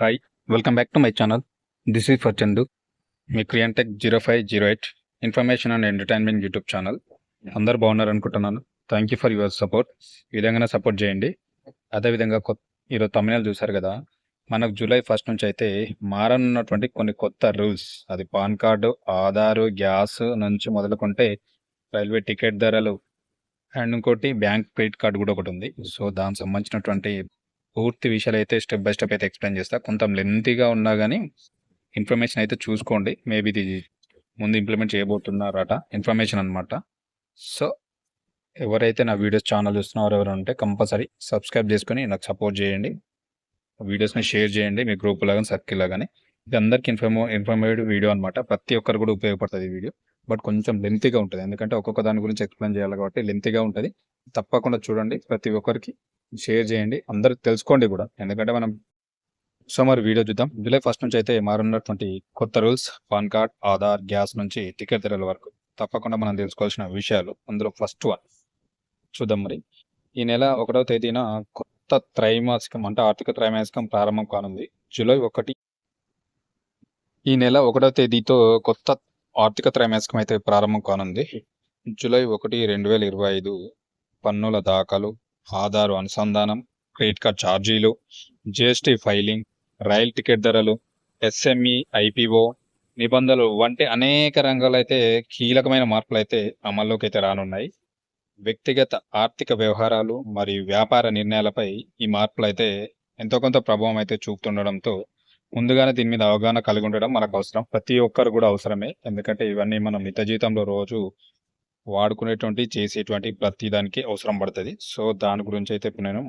Hi welcome back to my channel this is for Chandu me Kriyantech zero five zero eight information and entertainment YouTube channel అందరు బాగున్నారు అనుకుంటున్నాను. Thank you for your support ఈ విధంగానే support చేయండి. అదేవిధంగా కొత్త ఈరోజు తమిళనాడు చూశారు కదా. మనకు జూలై ఫస్ట్ నుంచి అయితే మారనున్నటువంటి కొన్ని కొత్త రూల్స్ అది పాన్ కార్డు ఆధారు గ్యాస్ నుంచి మొదలుకుంటే రైల్వే టికెట్ ధరలు అండ్ ఇంకోటి బ్యాంక్ క్రెడిట్ కార్డు కూడా ఒకటి ఉంది. సో దానికి సంబంధించినటువంటి పూర్తి విషయాలు అయితే స్టెప్ బై స్టెప్ అయితే ఎక్స్ప్లెయిన్ చేస్తా. కొంత లెంతీగా ఉన్నా కానీ ఇన్ఫర్మేషన్ అయితే చూసుకోండి. మేబీ ఇది ముందు ఇంప్లిమెంట్ చేయబోతున్నారట. ఇన్ఫర్మేషన్ అనమాట సో ఎవరైతే నా వీడియోస్ ఛానల్ చూస్తున్నారో ఎవరైనా ఉంటే కంపల్సరీ సబ్స్క్రైబ్ చేసుకొని నాకు సపోర్ట్ చేయండి. వీడియోస్ని షేర్ చేయండి. మీ గ్రూప్ లాగా సర్కిల్ లాగానే. ఇది అందరికీ ఇన్ఫర్మ్ ఇన్ఫర్మేటివ్ వీడియో అనమాట ప్రతి ఒక్కరు కూడా ఉపయోగపడుతుంది ఈ వీడియో బట్ కొంచెం లెంతీగా ఉంటుంది. ఎందుకంటే ఒక్కొక్క దాని గురించి ఎక్స్ప్లెయిన్ చేయాలి కాబట్టి లెంతీగా ఉంటుంది. తప్పకుండా చూడండి. ప్రతి ఒక్కరికి షేర్ చేయండి. అందరికి తెలుసుకోండి కూడా. ఎందుకంటే మనం సో మరి వీడియో చూద్దాం. జూలై ఫస్ట్ నుంచి అయితే మారున్నటువంటి కొత్త rules PAN card Aadhaar gas నుంచి టికెట్ ధరల వరకు తప్పకుండా మనం తెలుసుకోవాల్సిన విషయాలు అందులో ఫస్ట్ వన్ చూద్దాం మరి. ఈ నెల ఒకటవ తేదీన కొత్త త్రైమాసికం అంటే ఆర్థిక త్రైమాసికం ప్రారంభం కానుంది. జూలై ఒకటి ఈ నెల ఒకటవ తేదీతో కొత్త ఆర్థిక త్రైమాసికం అయితే ప్రారంభం కానుంది. జూలై ఒకటి రెండు వేల ఇరవై ఐదు పన్నుల దాఖలు ఆధారు అనుసంధానం క్రెడిట్ కార్డ్ ఛార్జీలు జిఎస్టీ ఫైలింగ్ రైల్ టికెట్ ధరలు ఎస్ఎంఈ ఐపీఓ నిబంధనలు వంటి అనేక రంగాలు అయితే కీలకమైన మార్పులు అయితే అమల్లోకి అయితే రానున్నాయి. వ్యక్తిగత ఆర్థిక వ్యవహారాలు మరియు వ్యాపార నిర్ణయాలపై ఈ మార్పులు అయితే ఎంతో కొంత ప్రభావం అయితే చూపుతుండడంతో ముందుగానే దీని మీద అవగాహన కలిగి ఉండడం మనకు అవసరం. ప్రతి ఒక్కరు కూడా అవసరమే. ఎందుకంటే ఇవన్నీ మనం నిత జీవితంలో రోజు వాడుకునేటువంటి చేసేటువంటి ప్రతి దానికి అవసరం పడుతుంది. సో దాని గురించి అయితే ఇప్పుడు నేను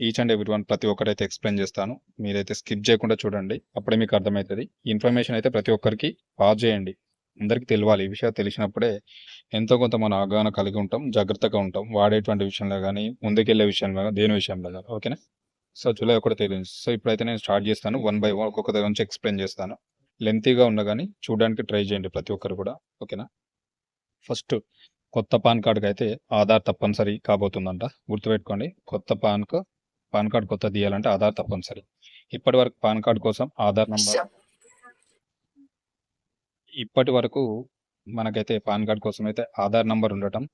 ఈచ్ అండ్ ఎవ్రీ వన్ ప్రతి ఒక్కరైతే ఎక్స్ప్లెయిన్ చేస్తాను. మీరైతే స్కిప్ చేయకుండా చూడండి. అప్పుడే మీకు అర్థమవుతుంది. ఇన్ఫర్మేషన్ అయితే ప్రతి ఒక్కరికి పాస్ చేయండి. అందరికీ తెలియాలి. ఈ విషయాలు తెలిసినప్పుడే ఎంతో కొంత మన అవగాహన కలిగి ఉంటాం. జాగ్రత్తగా ఉంటాం. వాడేటువంటి విషయంలో కానీ ముందుకెళ్ళే విషయంలో కానీ దేని విషయంలో కానీ ఓకేనా? సో జూలై ఒకటి తెలియదు సో ఇప్పుడైతే నేను స్టార్ట్ చేస్తాను. వన్ బై వన్ ఒక్కొక్క దగ్గర నుంచి ఎక్స్ప్లెయిన్ చేస్తాను. లెంతీగా ఉన్నా కానీ చూడడానికి ట్రై చేయండి ప్రతి ఒక్కరు కూడా. ఓకేనా? ఫస్ట్ కొత్త పాన్ కార్డుకి అయితే ఆధార్ తప్పనిసరి కాబోతుందంట. గుర్తుపెట్టుకోండి కొత్త పాన్ పాన్ కార్డ్ కొత్త తీయాలంటే ఆధార్ తప్పనిసరి. ఇప్పటి వరకు పాన్ కార్డ్ కోసం ఆధార్ నంబర్ ఇప్పటి వరకు మనకైతే పాన్ కార్డ్ కోసం అయితే ఆధార్ నంబర్ ఉండటం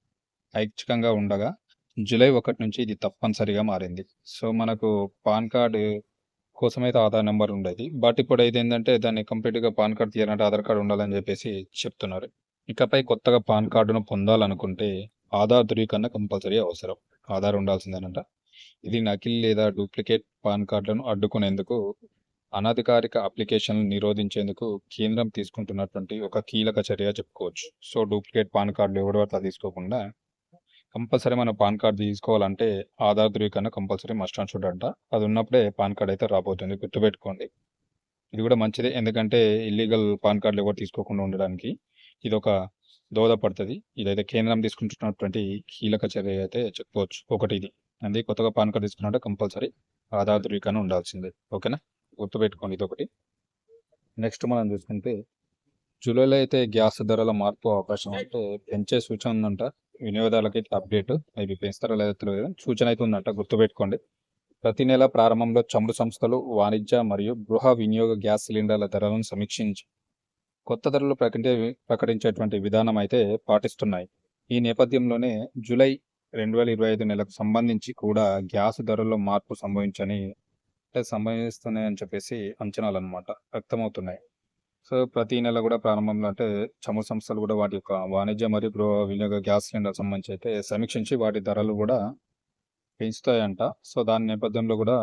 ఐచ్ఛికంగా ఉండగా జూలై ఒకటి నుంచి ఇది తప్పనిసరిగా మారింది. సో మనకు పాన్ కార్డ్ కోసం అయితే ఆధార్ నెంబర్ ఉండేది. బట్ ఇప్పుడు అయితే ఏంటంటే దాన్ని కంప్లీట్గా పాన్ కార్డ్ తీయాలంటే ఆధార్ కార్డు ఉండాలని చెప్పేసి చెప్తున్నారు. ఇకపై కొత్తగా పాన్ కార్డును పొందాలనుకుంటే ఆధార్ ధృవీకరణ కంపల్సరీ అవసరం. ఆధార్ ఉండాల్సిందేనంట. ఇది నకిలీ లేదా డూప్లికేట్ పాన్ కార్డులను అడ్డుకునేందుకు అనధికారిక అప్లికేషన్లు నిరోధించేందుకు కేంద్రం తీసుకుంటున్నటువంటి ఒక కీలక చర్య చెప్పుకోవచ్చు. సో డూప్లికేట్ పాన్ కార్డులు ఎవడో అట్లా తీసుకోకుండా కంపల్సరీ మన పాన్ కార్డు తీసుకోవాలంటే ఆధార్ ధృవీకరణ కంపల్సరీ మస్ట్ అండ్ షుడ్ అంట. అది ఉన్నప్పుడే పాన్ కార్డ్ అయితే రాబోతుంది. గుర్తుపెట్టుకోండి. ఇది కూడా మంచిదే. ఎందుకంటే ఇల్లీగల్ పాన్ కార్డులు ఎవరు తీసుకోకుండా ఉండడానికి ఇది ఒక దోహదపడుతుంది ఇదైతే కేంద్రం తీసుకుంటున్నటువంటి కీలక చర్య అయితే చెప్పుకోవచ్చు ఒకటి ఇది అది కొత్తగా పాన్ కార్డు తీసుకున్నట్టు కంపల్సరీ ఆధార్ ధృవీకరణ ఉండాల్సిందే. ఓకేనా? గుర్తుపెట్టుకోండి ఇది ఒకటి నెక్స్ట్ మనం చూసుకుంటే జూలైలో అయితే గ్యాస్ ధరల మార్పు అవకాశం అంటే పెంచే సూచన ఉందంట. వినియోగదారులకి అయితే అప్డేట్ అవి పెంచుతారో లేదో తెలియదు. సూచన అయితే ఉందంట. గుర్తుపెట్టుకోండి. ప్రతి నెల ప్రారంభంలో చమురు సంస్థలు వాణిజ్య మరియు గృహ వినియోగ గ్యాస్ సిలిండర్ల ధరలను సమీక్షించి కొత్త ధరలు ప్రకటి ప్రకటించేటువంటి విధానం అయితే పాటిస్తున్నాయి. ఈ నేపథ్యంలోనే జూలై రెండు వేల ఇరవై ఐదు నెలకు సంబంధించి కూడా గ్యాస్ ధరల్లో మార్పు సంభవించని అంటే సంభవిస్తున్నాయని చెప్పేసి అంచనాలు అనమాట వ్యక్తమవుతున్నాయి. సో ప్రతి నెల కూడా ప్రారంభంలో అంటే చమురు సంస్థలు కూడా వాటి యొక్క వాణిజ్య మరియు గృహ వినియోగ గ్యాస్ సిలిండర్ సంబంధించి అయితే సమీక్షించి వాటి ధరలు కూడా పెంచుతాయంట. సో దాని నేపథ్యంలో కూడా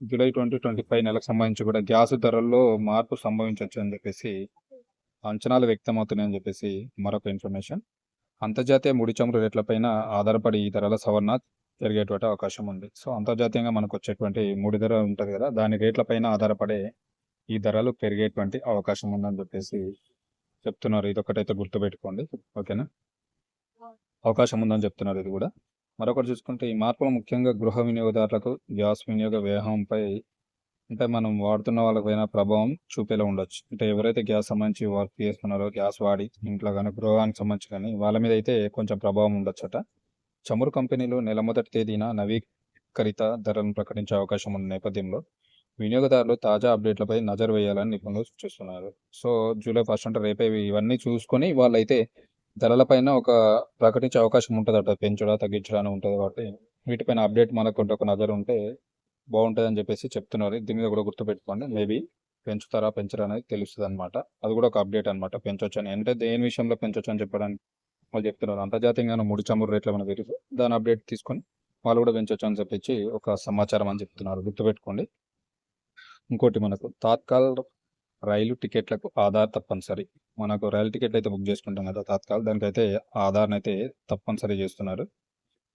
జూలై ట్వంటీ ట్వంటీ ఫైవ్ నెలకు సంబంధించి కూడా గ్యాస్ ధరల్లో మార్పు సంభవించవచ్చు అని చెప్పేసి అంచనాలు వ్యక్తమవుతున్నాయని చెప్పేసి మరొక ఇన్ఫర్మేషన్. అంతర్జాతీయ ముడి చమురు రేట్లపైన ఆధారపడి ఈ ధరల సవరణ జరిగేటువంటి అవకాశం ఉంది. సో అంతర్జాతీయంగా మనకు వచ్చేటువంటి ముడి ధర ఉంటుంది కదా దాని రేట్లపైన ఆధారపడే ఈ ధరలు పెరిగేటువంటి అవకాశం ఉందని చెప్పేసి చెప్తున్నారు. ఇది ఒకటైతే గుర్తుపెట్టుకోండి. ఓకేనా? అవకాశం ఉందని చెప్తున్నారు ఇది కూడా. మరొకటి చూసుకుంటే ఈ మార్పులు ముఖ్యంగా గృహ వినియోగదారులకు గ్యాస్ వినియోగ వ్యయంపై అంటే మనం వాడుతున్న వాళ్ళపైన ప్రభావం చూపేలా ఉండొచ్చు. అంటే ఎవరైతే గ్యాస్ సంబంధించి వర్క్ చేస్తున్నారో గ్యాస్ వాడి ఇంట్లో కానీ గృహానికి సంబంధించి కానీ వాళ్ళ మీద అయితే కొంచెం ప్రభావం ఉండొచ్చట. చమురు కంపెనీలు నెల మొదటి తేదీన నవీకరిత ధరలను ప్రకటించే అవకాశం ఉన్న నేపథ్యంలో వినియోగదారులు తాజా అప్డేట్లపై నజర్ వేయాలని నిపుణులు సూచిస్తున్నారు. సో జూలై ఫస్ట్ అంటే రేపే ఇవన్నీ చూసుకొని వాళ్ళైతే ధరలపైన ఒక ప్రకటించే అవకాశం ఉంటుందట. పెంచడా తగ్గించడా ఉంటుంది కాబట్టి వీటిపైన అప్డేట్ మనకు ఒక నజర్ ఉంటే బాగుంటుంది అని చెప్పేసి చెప్తున్నారు. దీని మీద కూడా గుర్తుపెట్టుకోండి. మేబీ పెంచుతారా పెంచరా అనేది తెలుస్తుంది అనమాట అది కూడా ఒక అప్డేట్ అనమాట పెంచవచ్చు అని అంటే దేని విషయంలో పెంచవచ్చు అని చెప్పడానికి వాళ్ళు చెప్తున్నారు. అంతర్జాతీయంగా ముడి చమురు రేట్లు మనకు తెలుసు దాని అప్డేట్ తీసుకొని వాళ్ళు కూడా పెంచవచ్చు అని చెప్పేసి ఒక సమాచారం అని చెప్తున్నారు. గుర్తుపెట్టుకోండి. ఇంకోటి మనకు తాత్కాల్ రైలు టికెట్లకు ఆధార్ తప్పనిసరి. మనకు రైలు టికెట్ అయితే బుక్ చేసుకుంటాం కదా. తాత్కాల దానికైతే ఆధార్ని అయితే తప్పనిసరి చేస్తున్నారు.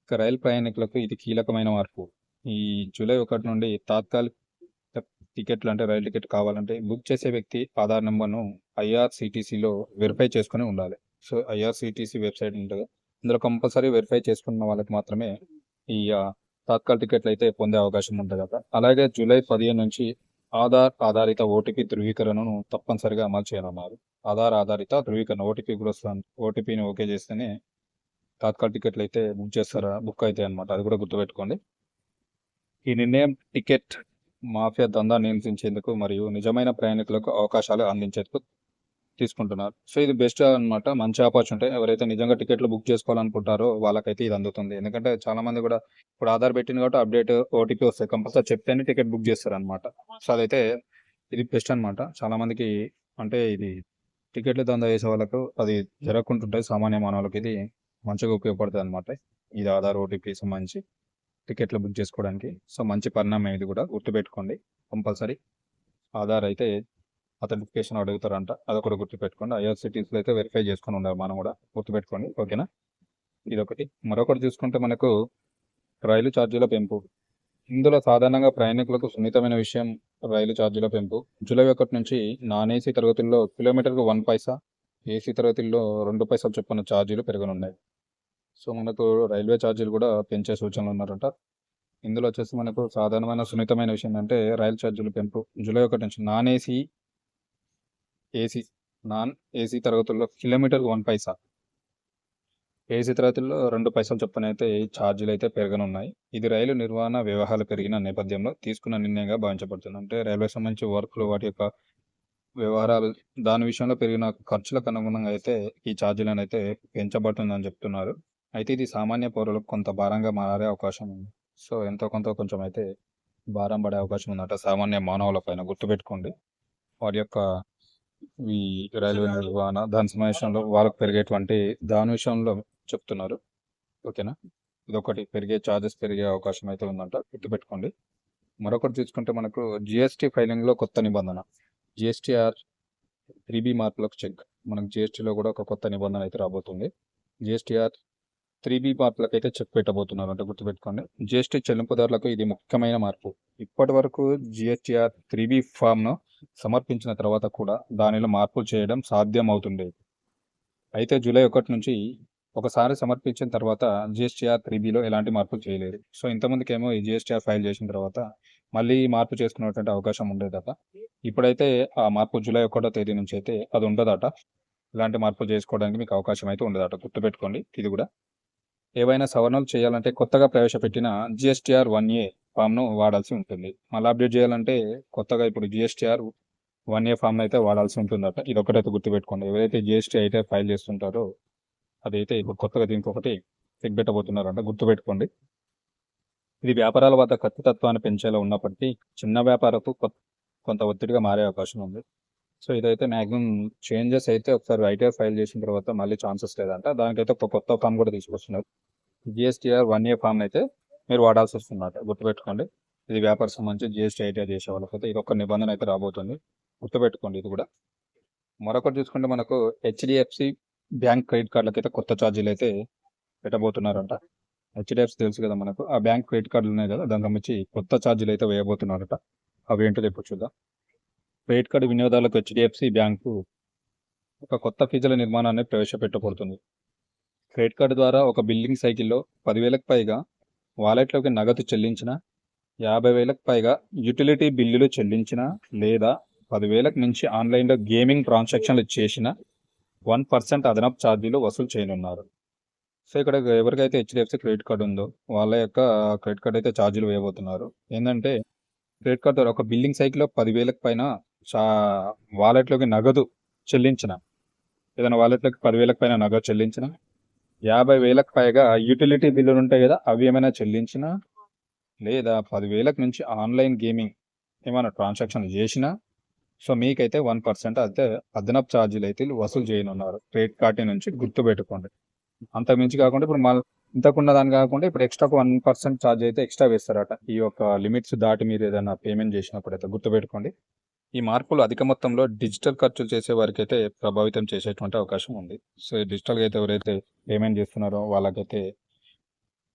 ఇక రైలు ప్రయాణికులకు ఇది కీలకమైన మార్పు. ఈ జూలై ఒకటి నుండి తాత్కాలిక టికెట్లు అంటే రైలు టికెట్ కావాలంటే బుక్ చేసే వ్యక్తి ఆధార్ నెంబర్ను ఐఆర్సిటీసీలో వెరిఫై చేసుకుని ఉండాలి. సో ఐఆర్సిటీసీ వెబ్సైట్ ఉంటుంది. ఇందులో కంపల్సరీ వెరిఫై చేసుకున్న వాళ్ళకి మాత్రమే ఈ ఆ, టికెట్లు అయితే పొందే అవకాశం ఉంటుంది కదా. అలాగే జూలై పదిహేను నుంచి ఆధార్ ఆధారిత ఓటీపీ ధృవీకరణను తప్పనిసరిగా అమలు చేయాలన్నారు. ఆధార్ ఆధారిత ధృవీకరణ ఓటీపీ కూడా ఓటీపీని ఓకే చేస్తేనే తాత్కాల్ టికెట్లు అయితే బుక్ చేస్తారా బుక్ అయితే అనమాట అది కూడా గుర్తుపెట్టుకోండి. ఈ నిర్ణయం టికెట్ మాఫియా దందా నియంత్రించేందుకు మరియు నిజమైన ప్రయాణికులకు అవకాశాలు అందించేందుకు తీసుకుంటున్నారు. సో ఇది బెస్ట్ అన్నమాట. మంచి ఆపర్చునిటీ ఎవరైతే నిజంగా టికెట్లు బుక్ చేసుకోవాలనుకుంటారో వాళ్ళకైతే ఇది అందుతుంది. ఎందుకంటే చాలా మంది కూడా ఇప్పుడు ఆధార్ పెట్టింది కాబట్టి అప్డేట్ ఓటీపీ వస్తాయి కంపల్సరీ చెప్తేనే టికెట్ బుక్ చేస్తారు అనమాట సో అదైతే ఇది బెస్ట్ అన్నమాట. చాలా మందికి అంటే ఇది టికెట్లు దందా వేసే వాళ్ళకు అది జరగకుంటుంటాయి సామాన్య మానవులకి ఇది మంచిగా ఉపయోగపడుతుంది అనమాట ఇది ఆధార్ ఓటీపీ సంబంధించి. టికెట్లు బుక్ చేసుకోవడానికి. సో మంచి పరిణామం ఇది కూడా. గుర్తుపెట్టుకోండి. కంపల్సరీ. ఆధార్ అయితే అథెంటిఫికేషన్ అడుగుతారంట. అదొకటి గుర్తుపెట్టుకోండి. ఐఆర్సిటీస్లో అయితే వెరిఫై చేసుకొని ఉండాలి మనం కూడా. గుర్తుపెట్టుకోండి. ఓకేనా? ఇదొకటి. మరొకటి చూసుకుంటే మనకు రైలు ఛార్జీల పెంపు. ఇందులో సాధారణంగా ప్రయాణికులకు సున్నితమైన విషయం రైలు ఛార్జీల పెంపు. జూలై ఒకటి నుంచి నాన్ ఏసీ తరగతుల్లో కిలోమీటర్కు వన్ పైసా ఏసీ తరగతుల్లో రెండు పైసలు చొప్పున ఛార్జీలు పెరగనున్నాయి. సో మనకు రైల్వే ఛార్జీలు కూడా పెంచే సూచనలు ఉన్నారంట. ఇందులో వచ్చేసి మనకు సాధారణమైన సున్నితమైన విషయం అంటే రైలు ఛార్జీలు పెంపు. జూలై ఒకటి నుంచి non AC AC non AC తరగతుల్లో కిలోమీటర్కి వన్ పైసా. ఏసీ తరగతుల్లో రెండు పైసలు చొప్పున అయితే ఈ ఛార్జీలు అయితే పెరగనున్నాయి. ఇది రైలు నిర్వహణ వ్యవహారాలు పెరిగిన నేపథ్యంలో తీసుకున్న నిర్ణయంగా భావించబడుతుంది. అంటే రైల్వే సంబంధించి వర్క్లు వాటి యొక్క వ్యవహారాలు దాని విషయంలో పెరిగిన ఖర్చులకు అనుగుణంగా అయితే ఈ ఛార్జీలను అయితే పెంచబడుతుందని చెప్తున్నారు. అయితే ఇది సామాన్య పౌరులకు కొంత భారంగా మారే అవకాశం ఉంది. సో ఎంతో కొంత కొంచెం అయితే భారం పడే అవకాశం ఉందట. సామాన్య మానవుల పైన గుర్తుపెట్టుకోండి. వారి యొక్క ఈ రైల్వే నిర్వహణ దాని సమావేశంలో వాళ్ళకు పెరిగేటువంటి దాని విషయంలో చెప్తున్నారు. ఓకేనా? ఇదొకటి. పెరిగే ఛార్జెస్ పెరిగే అవకాశం అయితే ఉందంట. గుర్తుపెట్టుకోండి. మరొకటి చూసుకుంటే మనకు జిఎస్టీ ఫైలింగ్లో కొత్త నిబంధన. జిఎస్టీఆర్ త్రీ బి మార్పులకు చెక్ మనకు జిఎస్టీలో కూడా ఒక కొత్త నిబంధన అయితే రాబోతుంది. జిఎస్టీఆర్ త్రీ బి మార్పులకు అయితే చెక్ పెట్టబోతున్నారు. అంటే గుర్తుపెట్టుకోండి. జిఎస్టీ చెల్లింపుదారులకు ఇది ముఖ్యమైన మార్పు. ఇప్పటి వరకు జిఎస్టీఆర్ త్రీ బి ఫామ్ను సమర్పించిన తర్వాత కూడా దానిలో మార్పులు చేయడం సాధ్యం అవుతుండేది అయితే జూలై ఒకటి నుంచి ఒకసారి సమర్పించిన తర్వాత జిఎస్టీఆర్ త్రీ బిలో ఎలాంటి మార్పులు చేయలేదు. సో ఇంతమందికేమో ఈ జిఎస్టీఆర్ ఫైల్ చేసిన తర్వాత మళ్ళీ మార్పు చేసుకునేటువంటి అవకాశం ఉండేదట. ఇప్పుడైతే ఆ మార్పు జూలై ఒకటో తేదీ నుంచి అయితే అది ఉండదట. ఇలాంటి మార్పులు చేసుకోవడానికి మీకు అవకాశం అయితే ఉండదట. గుర్తుపెట్టుకోండి. ఇది కూడా ఏవైనా సవరణలు చేయాలంటే కొత్తగా ప్రవేశపెట్టిన జిఎస్టీఆర్ వన్ ఏ ఫామ్ను వాడాల్సి ఉంటుంది. మళ్ళీ అప్డేట్ చేయాలంటే కొత్తగా ఇప్పుడు జిఎస్టీఆర్ వన్ ఏ ఫామ్ అయితే వాడాల్సి ఉంటుందట. ఇది ఒకటైతే గుర్తుపెట్టుకోండి. ఎవరైతే జిఎస్టీ అయితే ఫైల్ చేస్తుంటారో అదైతే ఇప్పుడు కొత్తగా దీనికి ఒకటి చెక్ పెట్టబోతున్నారంట. గుర్తుపెట్టుకోండి. ఇది వ్యాపారాల వద్ద ఖచ్చితత్వాన్ని పెంచేలా ఉన్నప్పటికీ చిన్న వ్యాపారకు కొంత ఒత్తిడిగా మారే అవకాశం ఉంది. సో ఇదైతే మాక్సిమం చేంజెస్ అయితే ఒకసారి ఐటీఆర్ ఫైల్ చేసిన తర్వాత మళ్ళీ ఛాన్సెస్ లేదంట. దానికైతే ఒక కొత్త ఫామ్ కూడా తీసుకొస్తున్నారు. జిఎస్టీఆర్ వన్ ఇయర్ ఫామ్ అయితే మీరు వాడాల్సి వస్తుందట. గుర్తుపెట్టుకోండి. ఇది వ్యాపార సంబంధించి జిఎస్టీ ఐటీఆర్ చేసే వాళ్ళకైతే ఇది ఒక నిబంధన అయితే రాబోతుంది. గుర్తుపెట్టుకోండి ఇది కూడా. మరొకటి చూసుకుంటే మనకు హెచ్డిఎఫ్సి బ్యాంక్ క్రెడిట్ కార్డులకైతే కొత్త ఛార్జీలు అయితే పెట్టబోతున్నారంట. హెచ్డిఎఫ్సి తెలుసు కదా మనకు. ఆ బ్యాంక్ క్రెడిట్ కార్డులు ఉన్నాయి కదా దానికి సంబంధించి కొత్త ఛార్జీలు అయితే వేయబోతున్నారట. అవి ఏంటో ఇప్పుడు చూద్దాం. క్రెడిట్ కార్డు వినియోగదారులకు హెచ్డిఎఫ్సి బ్యాంకు ఒక కొత్త ఫీజుల నిర్మాణాన్ని ప్రవేశపెట్టబడుతుంది క్రెడిట్ కార్డు ద్వారా ఒక బిల్లింగ్ సైకిల్లో పదివేలకు పైగా వాలెట్లోకి నగదు చెల్లించిన యాభై వేలకు పైగా యుటిలిటీ బిల్లులు చెల్లించిన లేదా పదివేలకు మించి ఆన్లైన్లో గేమింగ్ ట్రాన్సాక్షన్లు చేసిన వన్ పర్సెంట్ అదనపు ఛార్జీలు వసూలు చేయనున్నారు. సో ఇక్కడ ఎవరికైతే హెచ్డిఎఫ్సి క్రెడిట్ కార్డు ఉందో వాళ్ళ యొక్క క్రెడిట్ కార్డు అయితే ఛార్జీలు వేయబోతున్నారు. ఏంటంటే క్రెడిట్ కార్డు ద్వారా ఒక బిల్లింగ్ సైకిల్లో పదివేలకు పైన వాలెట్లోకి నగదు చెల్లించిన. ఏదైనా వాలెట్లోకి పదివేలకు పైన నగదు చెల్లించిన. యాభై వేలకు పైగా యూటిలిటీ బిల్లులు ఉంటాయి కదా అవి ఏమైనా చెల్లించిన. లేదా పదివేలకు నుంచి ఆన్లైన్ గేమింగ్ ఏమైనా ట్రాన్సాక్షన్ చేసినా. సో మీకైతే వన్ పర్సెంట్ అయితే అదనపు ఛార్జీలు అయితే వసూలు చేయనున్నారు. క్రెడిట్ కార్డు నుంచి గుర్తుపెట్టుకోండి. అంత మించి కాకుండా ఇప్పుడు మళ్ళీ ఇంతకున్న దాని కాకుండా ఇప్పుడు ఎక్స్ట్రా వన్ పర్సెంట్ ఛార్జ్ అయితే ఎక్స్ట్రా వేస్తారట. ఈ యొక్క లిమిట్స్ దాటి మీరు ఏదైనా పేమెంట్ చేసినప్పుడు అయితే గుర్తుపెట్టుకోండి. ఈ మార్పులు అధిక మొత్తంలో డిజిటల్ ఖర్చులు చేసే వారికైతే ప్రభావితం చేసేటువంటి అవకాశం ఉంది. సో డిజిటల్గా అయితే ఎవరైతే పేమెంట్ చేస్తున్నారో వాళ్ళకైతే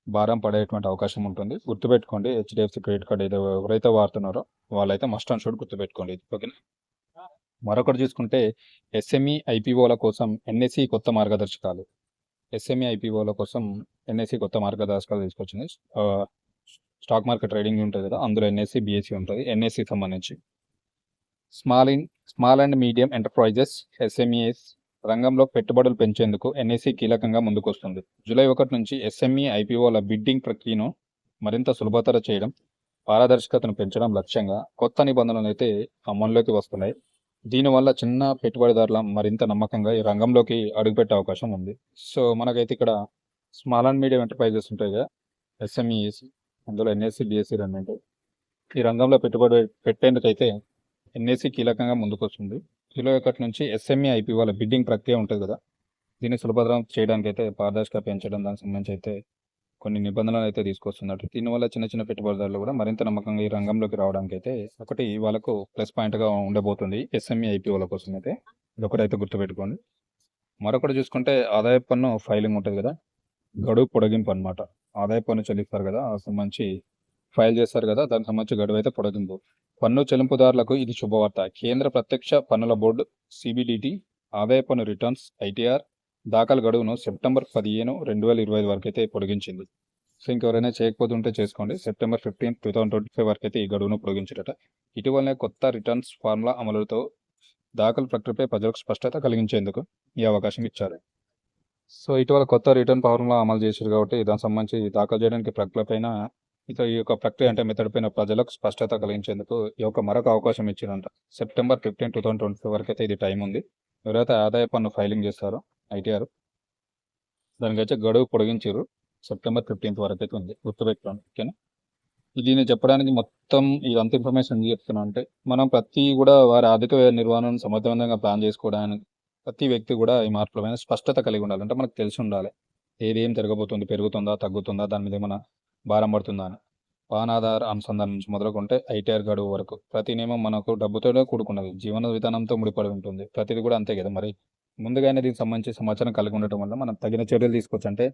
భారం పడేటువంటి అవకాశం ఉంటుంది. గుర్తుపెట్టుకోండి హెచ్డిఎఫ్సి క్రెడిట్ కార్డ్ ఏదో ఎవరైతే వాడుతున్నారో వాళ్ళైతే మస్ట్ అండ్ షూడ్ గుర్తుపెట్టుకోండి. ఓకేనా? మరొకటి చూసుకుంటే ఎస్ఎంఈ ఐపీఓల కోసం ఎన్ఎస్సి కొత్త మార్గదర్శకాలు. ఎస్ఎంఈ ఐపీఓల కోసం ఎన్ఎస్సి కొత్త మార్గదర్శకాలు తీసుకొచ్చింది. స్టాక్ మార్కెట్ ట్రేడింగ్ ఉంటుంది కదా అందులో ఎన్ఎస్సి బిఎస్సి ఉంటుంది. ఎన్ఎస్సి సంబంధించి. Small in small and medium enterprises SMEs రంగంలో పెట్టుబడులు పెంచేందుకు ఎన్ఏసీ కీలకంగా ముందుకొస్తుంది. జూలై ఒకటి నుంచి ఎస్ఎంఈ ఐపీఓల బిడ్డింగ్ ప్రక్రియను మరింత సులభతర చేయడం పారదర్శకతను పెంచడం లక్ష్యంగా కొత్త నిబంధనలు అయితే అమల్లోకి వస్తున్నాయి. దీనివల్ల చిన్న పెట్టుబడిదారుల మరింత నమ్మకంగా ఈ రంగంలోకి అడుగుపెట్టే అవకాశం ఉంది. సో మనకైతే ఇక్కడ స్మాల్ అండ్ మీడియం ఎంటర్ప్రైజెస్ ఉంటాయి కదా ఎస్ఎంఈఎస్ అందులో ఎన్ఎస్సి బిఎస్సి రెండు ఉంటాయి ఈ రంగంలో పెట్టుబడి పెట్టేందుకైతే ఎన్ఏసీ కీలకంగా ముందుకొస్తుంది. జూలై ఒకటి నుంచి ఎస్ఎంఈ ఐపీ వాళ్ళ బిడ్డింగ్ ప్రక్రియ ఉంటుంది కదా. దీన్ని సులభతరం చేయడానికి అయితే పారదర్శక పెంచడం దానికి సంబంధించి అయితే కొన్ని నిబంధనలు అయితే తీసుకొస్తున్నట్టు దీనివల్ల చిన్న చిన్న పెట్టుబడిదారులు కూడా మరింత నమ్మకంగా ఈ రంగంలోకి రావడానికి అయితే ఒకటి వాళ్ళకు ప్లస్ పాయింట్గా ఉండబోతుంది. ఎస్ఎంఈ ఐపీ వాళ్ళ కోసం అయితే ఇదొకటి అయితే గుర్తుపెట్టుకోండి. మరొకటి చూసుకుంటే ఆదాయ పన్ను ఫైలింగ్ ఉంటుంది కదా. గడువు పొడిగింపు అనమాట ఆదాయ పన్ను చెల్లిస్తారు కదా. ఆ సంబంధించి ఫైల్ చేస్తారు కదా. దానికి సంబంధించి గడువు అయితే పొడిగింపు. పన్ను చెల్లింపుదారులకు ఇది శుభవార్త. కేంద్ర ప్రత్యక్ష పన్నుల బోర్డు సిబిడిటి ఆదాయ పన్ను రిటర్న్స్ ఐటీఆర్ దాఖలు గడువును సెప్టెంబర్ పదిహేను రెండు వేల ఇరవై ఐదు వరకు అయితే పొడిగించింది. సో ఇంకెవరైనా చేయకపోతుంటే చేసుకోండి. September fifteen two thousand twenty five వరకు అయితే ఈ గడువును పొడిగించడట ఇటీవలనే కొత్త రిటర్న్స్ ఫార్ములా అమలుతో దాఖలు ప్రక్రియపై ప్రజలకు స్పష్టత కలిగించేందుకు ఈ అవకాశం ఇచ్చారు. సో ఇటీవల కొత్త రిటర్న్ ఫార్ములా అమలు చేశారు కాబట్టి దానికి సంబంధించి దాఖలు చేయడానికి ప్రక్రియపైన ఇక ఈ యొక్క ప్రక్రియ అంటే మెథడ్ పైన ప్రజలకు స్పష్టత కలిగించేందుకు ఈ యొక్క మరొక అవకాశం ఇచ్చిందంట. September fifteen two thousand twenty five వరకు అయితే ఇది టైం ఉంది. ఎవరైతే ఆదాయ పన్ను ఫైలింగ్ చేస్తారో ఐటీఆర్ దానికైతే గడువు పొడిగించారు సెప్టెంబర్ ఫిఫ్టీన్త్ వరకు అయితే ఉంది. గుర్తుపెట్టుకోండి ఓకేనా? దీన్ని చెప్పడానికి మొత్తం ఇదంతా ఇన్ఫర్మేషన్ ఎందుకు చెప్తున్నా అంటే మనం ప్రతి కూడా వారి ఆర్థిక నిర్వహణను సమర్థవంతంగా ప్లాన్ చేసుకోవడానికి ప్రతి వ్యక్తి కూడా ఈ మార్పుల మీద స్పష్టత కలిగి ఉండాలి. అంటే మనకు తెలిసి ఉండాలి. ఏది ఏం జరగబోతుంది పెరుగుతుందా తగ్గుతుందా దాని మీద ఏమైనా భారం పడుతుందా అని అనుసంధానం నుంచి మొదలుకుంటే ఐటీఆర్ గడువు వరకు. ప్రతి నియమం మనకు డబ్బుతోనే కూడుకున్నది. జీవన విధానంతో ముడిపడి ఉంటుంది. ప్రతిది కూడా అంతే కదా మరి? ముందుగానే దీనికి సంబంధించి సమాచారం కలిగి ఉండటం వల్ల మనం తగిన చర్యలు తీసుకోవచ్చు. అంటే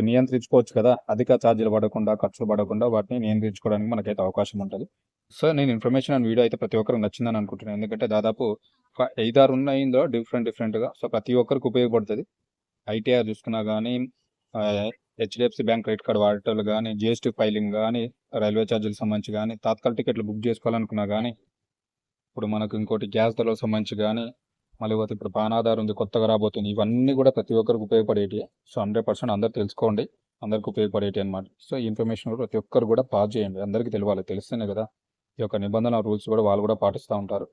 నియంత్రించుకోవచ్చు కదా? అధిక ఛార్జీలు పడకుండా ఖర్చులు పడకుండా వాటిని నియంత్రించుకోవడానికి మనకైతే అవకాశం ఉంటుంది. సో నేను ఇన్ఫర్మేషన్ అండ్ వీడియో అయితే ప్రతి ఒక్కరికి నచ్చిందని అనుకుంటున్నాను. ఎందుకంటే దాదాపు ఒక ఐదారు ఉన్నాయి ఇందులో డిఫరెంట్ డిఫరెంట్గా. సో ప్రతి ఒక్కరికి ఉపయోగపడుతుంది. ఐటీఆర్ చూసుకున్నా కానీ హెచ్డిఎఫ్సి బ్యాంక్ క్రెడిట్ కార్డ్ వాడేటోళ్ళు కానీ జిఎస్టీ ఫైలింగ్ కానీ రైల్వే ఛార్జీలకు సంబంధించి కానీ తాత్కాల టికెట్లు బుక్ చేసుకోవాలనుకున్నా కానీ ఇప్పుడు మనకు ఇంకోటి గ్యాస్ ధరలకు సంబంధించి కానీ మళ్ళీ పోతే ఇప్పుడు పానాధార్ ఉంది కొత్తగా రాబోతుంది ఇవన్నీ కూడా ప్రతి ఒక్కరికి ఉపయోగపడేటి సో హండ్రెడ్ పర్సెంట్ అందరు తెలుసుకోండి అందరికి ఉపయోగపడేటి అనమాట సో ఈ ఇన్ఫర్మేషన్ కూడా ప్రతి ఒక్కరు కూడా పాస్ చేయండి అందరికీ తెలియాలి తెలిస్తేనే కదా ఈ యొక్క నిబంధన రూల్స్ కూడా వాళ్ళు కూడా పాటిస్తూ ఉంటారు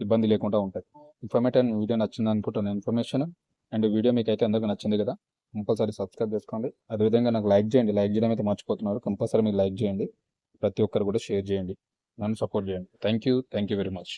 ఇబ్బంది లేకుండా ఉంటుంది ఇన్ఫర్మేటివ్ వీడియో నచ్చింది అనుకుంటున్నాను ఇన్ఫర్మేషన్ అండ్ వీడియో మీకు అయితే అందరికీ నచ్చింది కదా కంపల్సరీ సబ్స్క్రైబ్ చేసుకోండి. అదేవిధంగా నాకు లైక్ చేయండి. లైక్ చేయడం అయితే మర్చిపోతున్నారు. కంపల్సరీ మీరు లైక్ చేయండి. ప్రతి ఒక్కరు కూడా షేర్ చేయండి. నన్ను సపోర్ట్ చేయండి. Thank you thank you very much.